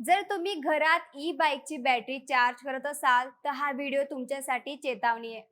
जर तुम्ही घरात ई बाईकची बॅटरी चार्ज करत असाल तर हा व्हिडिओ तुमच्यासाठी चेतावणी आहे.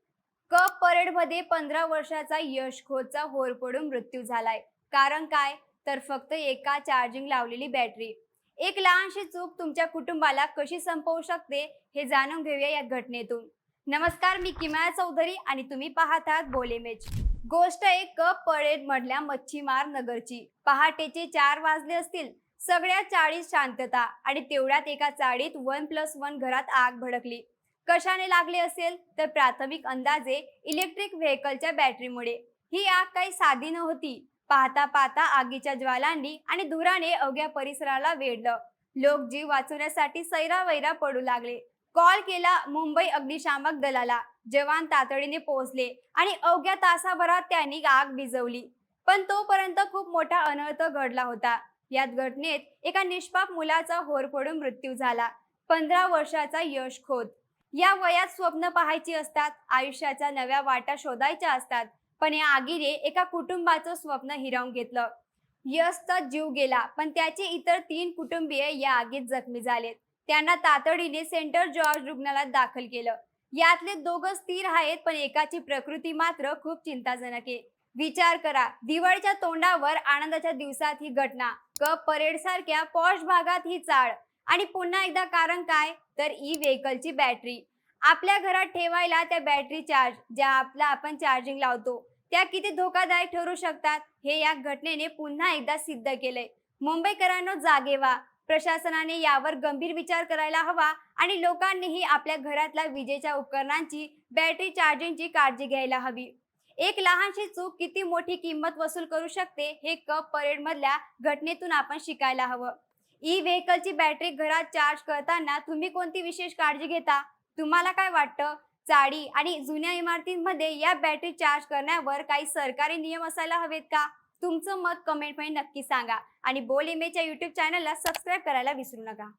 कप परेडमध्ये पंधरा वर्षाचा यश खोचा होर पडून मृत्यू झालाय. कारण काय? तर फक्त एका चार्जिंग लावलेली बॅटरी एक लहानशी चूक तुमच्या कुटुंबाला कशी संपवू शकते हे जाणून घेऊया या घटनेतून. नमस्कार मी किमया चौधरी आणि तुम्ही पाहत आहात बोलेमेज गोष्ट एक कप परेड मधल्या मच्छीमार नगरची. पहाटेचे चार वाजले असतील. सगळ्या चाळीत शांतता आणि तेवढ्यात एका चाळीत वन प्लस वन घरात आग भडकली. कशाने लागले असेल? तर प्राथमिक अंदाजे इलेक्ट्रिक व्हेकलच्या बॅटरीमुळे. ही आग काही साधी नव्हती. पाहता पाहता आगीच्या ज्वालांनी आणि धुराने अवघ्या परिसराला वेढलं. लोक जीव वाचवण्यासाठी सैरावैरा पडू लागले. कॉल केला मुंबई अग्निशामक दलाला. जवान तातडीने पोहोचले आणि अवघ्या तासाभरात त्यांनी आग विझवली पण तोपर्यंत खूप मोठा अनर्थ घडला होता. यात घटनेत एका निष्पाप मुलाचा होरपडून मृत्यू झाला. पंधरा वर्षाचा यश खोत या वयात स्वप्न पाहायची असतात आयुष्याच्या नव्या वाटा शोधायच्या असतात पण या आगीने एका कुटुंबाचं स्वप्न हिरावून घेतलं. यशचा जीव गेला पण त्याचे इतर तीन कुटुंबीय या आगीत जखमी झालेत. त्यांना तातडीने सेंटर जॉर्ज रुग्णालयात दाखल केलं. यातले दोघं स्थिर आहेत पण एकाची प्रकृती मात्र खूप चिंताजनक आहे. विचार करा. दिवाळीच्या तोंडावर आनंदाच्या दिवसात ही घटना. कप परेड सारख्या पॉश भागात ही चाळ. आणि पुन्हा एकदा कारण काय? तर ई व्हेकलची बॅटरी आपल्या घरात ठेवायला त्या बॅटरी चार्ज ज्या आपला आपण चार्जिंग लावतो त्या किती धोकादायक ठरू शकतात? हे या घटनेने पुन्हा एकदा सिद्ध केलंय. मुंबईकरांनो जागे व्हा. प्रशासनाने यावर गंभीर विचार करायला हवा आणि लोकांनीही आपल्या घरातल्या विजेच्या उपकरणांची बॅटरी चार्जिंगची काळजी घ्यायला हवी. एक लहानशी चूक किती मोठी किंमत वसूल करू शकते हे कप परेड मधल्या घटनेतून आपण शिकायला हवं. ई व्हेकलची बॅटरी घरात चार्ज करताना तुम्ही कोणती विशेष काळजी घेता? तुम्हाला काय वाटतं? चाळी आणि जुन्या इमारतींमध्ये या बॅटरी चार्ज करण्यावर काही सरकारी नियम असायला हवेत का? तुमचं मत कमेंटमध्ये नक्की सांगा आणि बोल इमेजच्या युट्यूब चॅनलला सबस्क्राईब करायला विसरू नका.